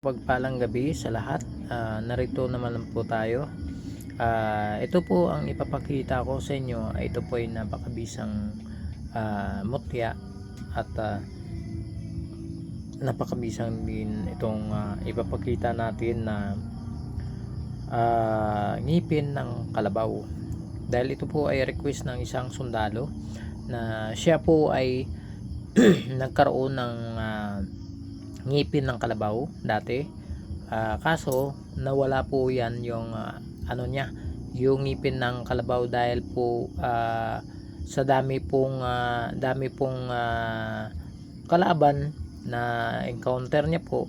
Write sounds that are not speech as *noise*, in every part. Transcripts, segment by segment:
Pagpalang gabi sa lahat. Ah, narito naman po tayo. Ah, ito po ang ipapakita ko sa inyo. Ay Ito po ay napakabisang ah, mutya at ah, napakabisang din itong ah, ipapakita natin na ah, ngipin ng kalabaw. Dahil ito po ay request ng isang sundalo na siya po ay *clears throat* nagkaroon ng ah, ngipin ng kalabaw dati. Ah, kaso nawala po 'yan yung ah, ano niya, yung ngipin ng kalabaw dahil po ah, sa dami pong ah, dami pong ah, kalaban na encounter niya po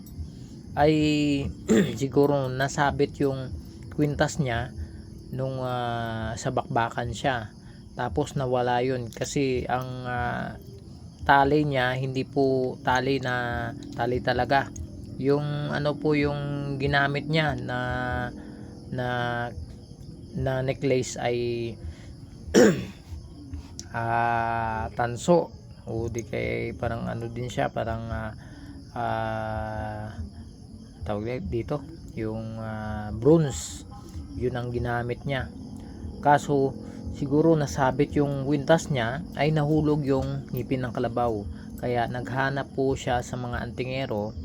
ay *clears throat* siguro nasabit yung kwintas niya nung ah, sa bakbakan siya. Tapos nawala yun kasi ang ah, tali niya hindi po tali na tali talaga. Yung ano po yung ginamit niya na na na necklace ay *clears throat* ah tanso. O di kay parang ano din siya parang ah ah, tawag dito yung ah, bronze. Yun ang ginamit niya. Kaso siguro nasabit yung wintas niya ay nahulog yung ngipin ng kalabaw. Kaya naghanap po siya sa mga antingero.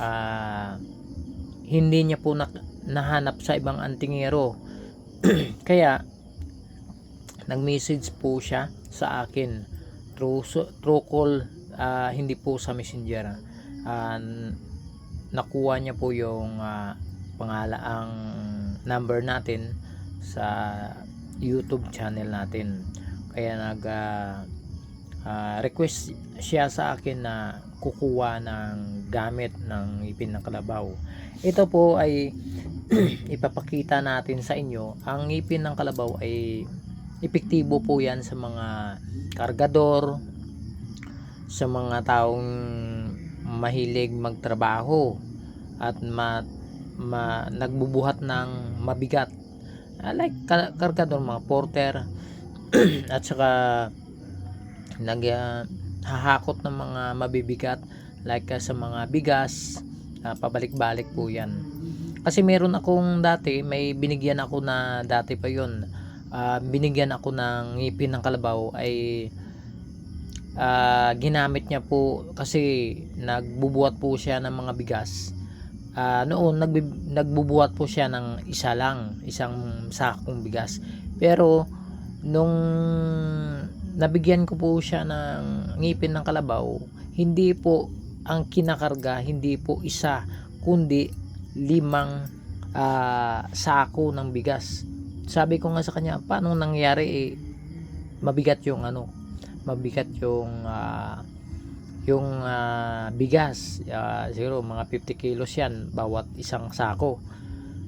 Ah, hindi niya po na, nahanap sa ibang antingero. *clears throat* Kaya nag-message po siya sa akin. Through, through call ah, hindi po sa messenger. Ah, nakuha niya po yung ah, pangala ang number natin sa YouTube channel natin. Kaya nag ah, ah, request siya sa akin na kukuha ng gamit ng ipin ng kalabaw. Ito po ay *clears throat* ipapakita natin sa inyo. Ang ngipin ng kalabaw ay epektibo po yan sa mga kargador, sa mga taong mahilig magtrabaho at ma, ma- nagbubuhat ng mabigat Ah, like ka- kargador mga porter. *clears throat* At saka nag ah, hahakot ng mga mabibigat like ah, sa mga bigas. Ah, pabalik-balik po yan. Kasi meron akong dati may binigyan ako na dati pa yon Ah, binigyan ako ng ngipin ng kalabaw ay ah, ginamit niya po kasi nagbubuhat po siya ng mga bigas Ah, noon nagbubuhat po siya ng isa lang, isang sakong bigas. Pero nung nabigyan ko po siya ng ngipin ng kalabaw, hindi po ang kinakarga, hindi po isa, kundi limang ah, sako ng bigas. Sabi ko nga sa kanya, paano nangyari eh, mabigat yung ano, mabigat yung ah, yung ah, bigas ah, siguro mga 50 kilos yan bawat isang sako.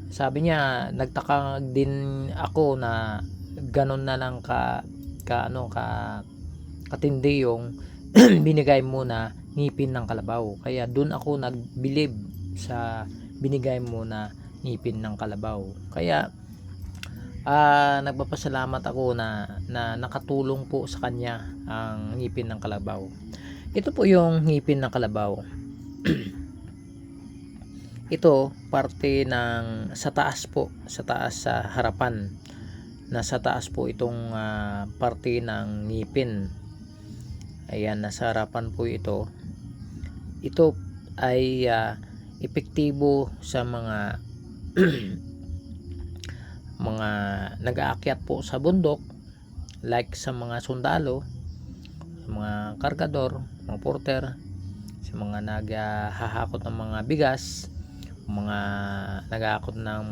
Sabi niya nagtaka din ako na ganun na lang ka, ka ano ka katindi yung *clears throat* binigay mo na ngipin ng kalabaw. Kaya dun ako nagbilib sa binigay mo na ngipin ng kalabaw. Kaya ah nagpapasalamat ako na, na nakatulong po sa kanya ang ngipin ng kalabaw ito po yung ngipin ng kalabaw. *clears throat* Ito parte ng sa taas po, sa taas sa harapan. Nasa taas po itong ah, parte ng ngipin. Ayan, nasa harapan po ito. Ito ay ah, epektibo sa mga *clears throat* mga nag-aakyat po sa bundok like sa mga sundalo sa mga kargador, mga porter, sa mga naghahakot ng mga bigas, mga naghahakot ng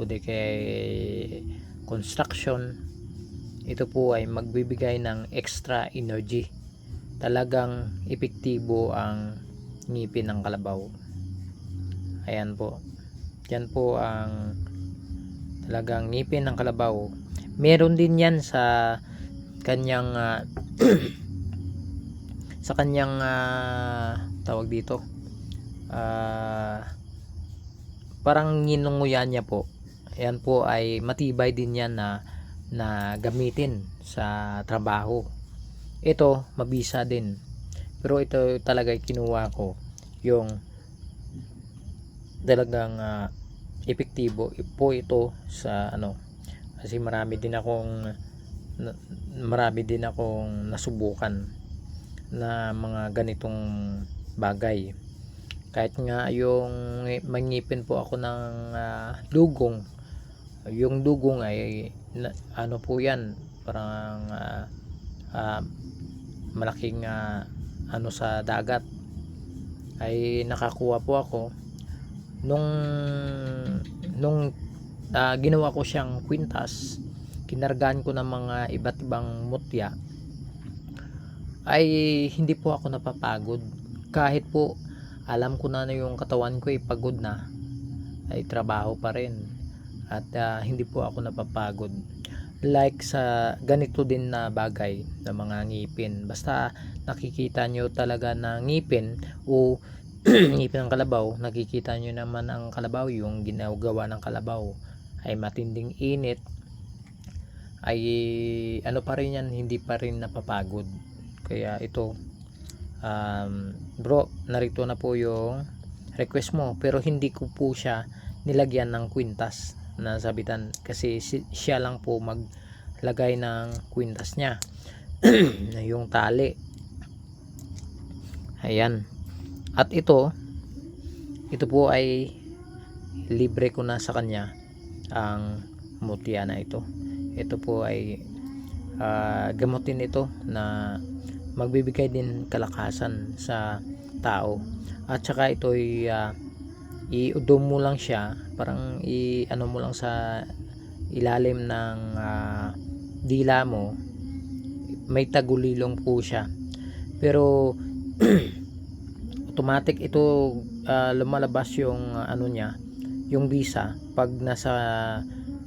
udi kay construction, ito po ay magbibigay ng extra energy. Talagang epektibo ang ngipin ng kalabaw. Ayan po. Yan po ang talagang ngipin ng kalabaw. Meron din yan sa kanyang ah, *clears throat* sa kanyang ah, tawag dito ah, parang nginunguyan niya po. Yan po ay matibay din yan na na gamitin sa trabaho. Ito mabisa din. Pero ito talaga kinuha ko yung talagang ah, epektibo po ito sa ano. Kasi marami din akong marami din akong nasubukan na mga ganitong bagay. Kahit nga yung mangipin po ako ng ah, dugong yung dugong ay na- ano po yan parang ah, ah, malaking ah, ano sa dagat. Ay nakakuha po ako nung nung ah, ginawa ko siyang kwintas. Kinargaan ko ng mga iba't ibang mutya ay hindi po ako napapagod. Kahit po alam ko na na yung katawan ko ay pagod na ay trabaho pa rin. At ah, hindi po ako napapagod. Like sa ganito din na bagay na mga ngipin. Basta nakikita nyo talaga na ngipin o *clears throat* ngipin ng kalabaw nakikita nyo naman ang kalabaw yung ginagawa ng kalabaw ay matinding init ay ano pa rin yan hindi pa rin napapagod kaya ito um, bro narito na po yung request mo pero hindi ko po siya nilagyan ng kwintas na sabitan kasi si- siya lang po maglagay ng kwintas niya. *clears throat* Yung tali. Ayan. At ito ito po ay libre ko na sa kanya ang mutya na ito. Ito po ay ah, gamutin ito na magbibigay din kalakasan sa tao. At saka ito ay ah, i-udom mo lang siya parang i ano mo lang sa ilalim ng ah, dila mo may tagulilong po siya. Pero *clears throat* automatic ito ah, lumalabas yung ah, ano niya yung visa pag nasa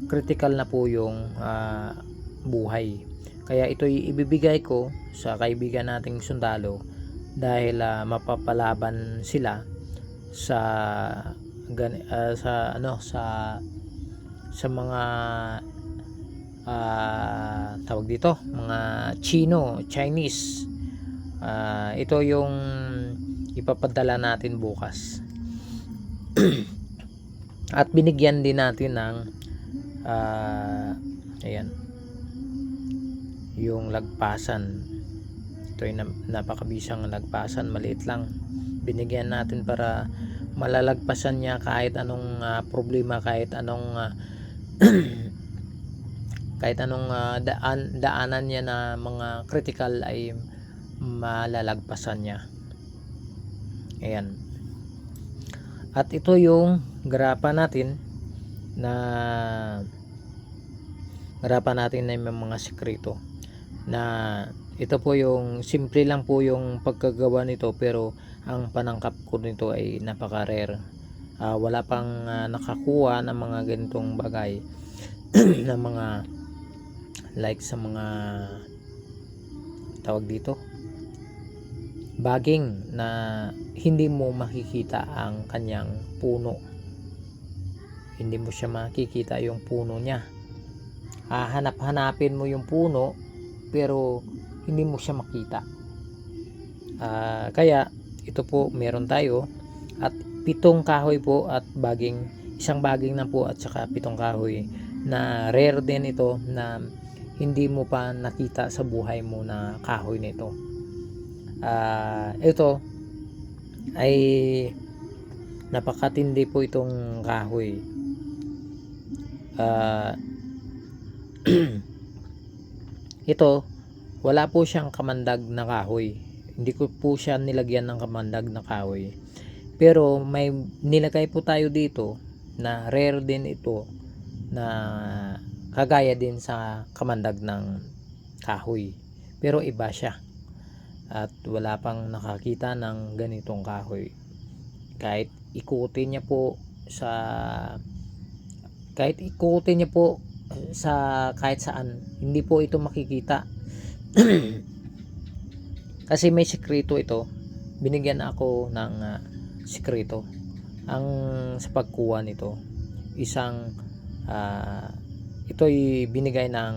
critical na po yung ah, buhay kaya ito ibibigay ko sa kaibigan nating sundalo dahil ah, mapapalaban sila sa ah, sa ano sa sa mga ah, tawag dito mga Chino Chinese. Ah, ito yung ipapadala natin bukas. *clears throat* At binigyan din natin ng ah, ayan yung lagpasan. Ito ay na- napakabisang lagpasan. Maliit lang. Binigyan natin para malalagpasan niya kahit anong ah, problema kahit anong ah, *clears throat* kahit anong ah, daan, daanan niya na mga critical ay malalagpasan niya. Ayan. At ito yung grapa natin na grapa natin na may mga sekreto na ito po yung simple lang po yung pagkagawa nito pero ang panangkap ko nito ay napaka rare Ah, wala pang ah, nakakuha ng mga ganitong bagay *clears throat* na mga like sa mga tawag dito? Baging na hindi mo makikita ang kanyang puno. Hindi mo siya makikita yung puno niya. Hahanap-hanapin mo yung puno pero hindi mo siya makita. Ah, kaya ito po meron tayo at pitong kahoy po at baging isang baging na po at saka pitong kahoy na rare din ito na hindi mo pa nakita sa buhay mo na kahoy nito. Ah, ito ay napakatindi po itong kahoy. Ah, *clears throat* ito wala po siyang kamandag na kahoy. Hindi ko po siya nilagyan ng kamandag na kahoy. Pero may nilagay po tayo dito na rare din ito na kagaya din sa kamandag ng kahoy. Pero iba siya. At wala pang nakakita ng ganitong kahoy. Kahit ikutin niya po sa kahit ikutin niya po sa kahit saan. Hindi po ito makikita. *clears throat* Kasi may sekreto ito. Binigyan ako ng ah, sekreto ang sa pagkuha nito isang ah, ito'y binigay ng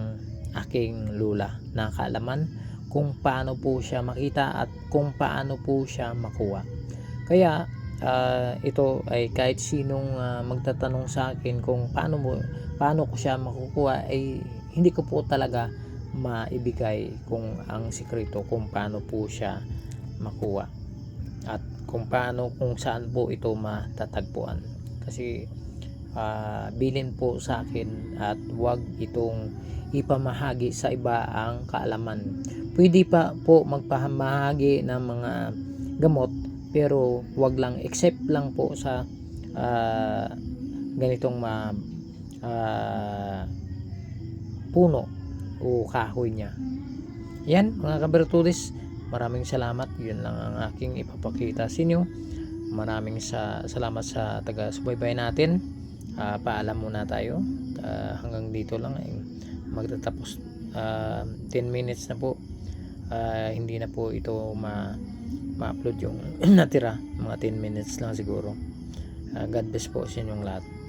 aking lula na kaalaman kung paano po siya makita at kung paano po siya makuha. Kaya ah, ito ay kahit sinong ah, magtatanong sa akin kung paano mo paano ko siya makukuha ay hindi ko po talaga maibigay kung ang sikreto kung paano po siya makuha at kung paano kung saan po ito matatagpuan. Kasi ah, bilin po sa akin at wag itong ipamahagi sa iba ang kaalaman. Pwede pa po magpamahagi ng mga gamot pero wag lang except lang po sa ah, ganitong ma ah, puno o kahoy niya. Yan mga kabertudes maraming salamat. Yun lang ang aking ipapakita sa inyo. Maraming sa salamat sa taga subaybay natin. Ah, paalam muna tayo. Ah, hanggang dito lang eh, magtatapos ah, 10 minutes na po. Ah, hindi na po ito ma ma-upload yung *clears throat* natira. Mga 10 minutes lang siguro. Ah, God bless po sa inyong lahat